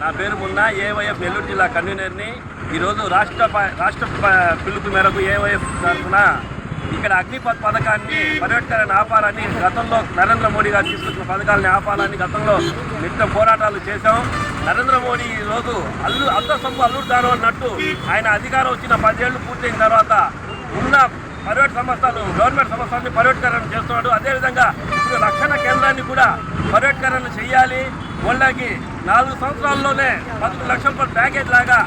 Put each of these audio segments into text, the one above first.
నా పేరు మున్నా ఏవైఎఫ్ నెల్లూరు జిల్లా కన్వీనర్ని. ఈరోజు రాష్ట్ర ప- రాష్ట్ర ప- పిలుపు మేరకు ఏవైఎఫ్ తరఫున ఇక్కడ అగ్నిపథ్ పథకాన్ని పర్యటన ఆపాలని గతంలో నరేంద్ర మోడీ గారు తీసుకొచ్చిన పథకాలని ఆపాలని గతంలో నిత్య పోరాటాలు చేశాం. నరేంద్ర మోడీ ఈరోజు అల్లు అద్ద సొమ్ము అల్లుడుతారు అన్నట్టు ఆయన అధికారం వచ్చిన పదేళ్ళు పూర్తయిన తర్వాత ఉన్న ప్రైవేట్ సంస్థలు గవర్నమెంట్ సంస్థలని పర్యటకరణ చేస్తున్నాడు. అదేవిధంగా ఇప్పుడు రక్షణ కేంద్రాన్ని కూడా పర్యటకరణ చేయాలి. వాళ్ళకి నాలుగు సంవత్సరాల్లోనే పదకొండు లక్షల రూపాయల ప్యాకేజ్ లాగా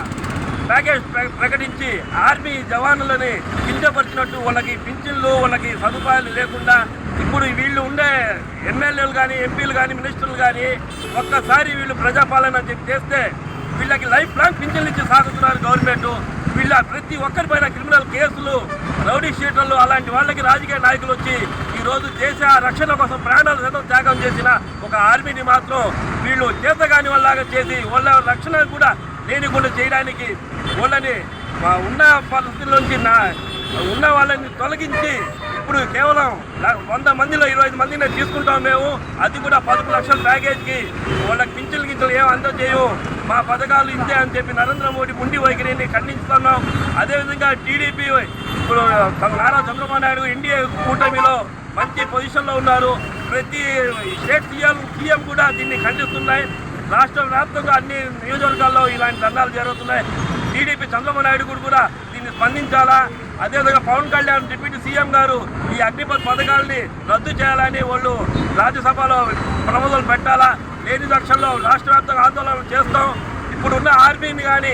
ప్యాకేజ్ ప్ర- ప్రకటించి ఆర్మీ జవానులని కించపరిచినట్టు వాళ్ళకి పింఛన్లు వాళ్ళకి సదుపాయాలు లేకుండా ఇప్పుడు వీళ్ళు ఉండే ఎమ్మెల్యేలు కానీ ఎంపీలు కానీ మినిస్టర్లు కానీ ఒక్కసారి వీళ్ళు ప్రజాపాలన చెప్పి చేస్తే వీళ్ళకి లైఫ్ లాంగ్ పింఛన్లు ఇచ్చి సాగుతున్నారు గవర్నమెంట్. వీళ్ళ ప్రతి ఒక్కరిపైన క్రిమినల్ కేసులు రౌడీ షీటర్లు అలాంటి వాళ్ళకి రాజకీయ నాయకులు వచ్చి ఈరోజు దేశ రక్షణ కోసం ప్రాణాలు సైతం త్యాగం చేసిన ఒక ఆర్మీని మాత్రం వీళ్ళు చేతగాని వాళ్ళలాగా చేసి వాళ్ళ రక్షణ కూడా లేనికుండా చేయడానికి వాళ్ళని ఉన్న పరిస్థితుల్లోంచి నా ఉన్న వాళ్ళని తొలగించి ఇప్పుడు కేవలం వంద మందిలో ఇరవై ఐదు మందిని తీసుకుంటాం మేము. అది కూడా పదకొండు లక్షల ప్యాకేజ్కి వాళ్ళకి పింఛన్లు గింజలు ఏం అందజేయు. మా పథకాలు ఇంతే అని చెప్పి నరేంద్ర మోడీ ముండి వైఖరిని ఖండిస్తున్నాం అదేవిధంగా టీడీపీ ఇప్పుడు నారా చంద్రబాబు నాయుడు ఎన్డీఏ కూటమిలో మంచి పొజిషన్లో ఉన్నారు. ప్రతి స్టేట్ సీఎం సీఎం కూడా దీన్ని ఖండిస్తున్నాయి. రాష్ట్ర వ్యాప్తంగా అన్ని నియోజకవర్గాల్లో ఇలాంటి దండాలు జరుగుతున్నాయి. టీడీపీ చంద్రబాబు నాయుడు కూడా దీన్ని స్పందించాలా? అదేవిధంగా పవన్ కళ్యాణ్ డిప్యూటీ సీఎం గారు ఈ అగ్నిపథ్ పథకాలని రద్దు చేయాలని వాళ్ళు రాజ్యసభలో ప్రపోజల్ పెట్టాలా? లేని పక్షంలో రాష్ట్ర వ్యాప్తంగా ఆందోళన చేస్తాం. ఇప్పుడున్న ఆర్మీని కానీ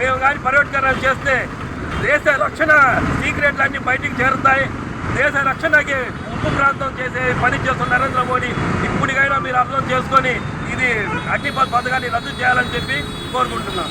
మేము కానీ పర్యటకరణ చేస్తే దేశ రక్షణ సీక్రెట్లన్నీ బయటికి చేరుతాయి. దేశ రక్షణకి ఉప్పు ప్రాంతం చేసే పని చేస్తున్న నరేంద్ర మోడీ ఇప్పటికైనా మీరు అర్థం చేసుకొని ఇది అగ్నిపథ్ పథకాన్ని రద్దు చేయాలని చెప్పి కోరుకుంటున్నాం.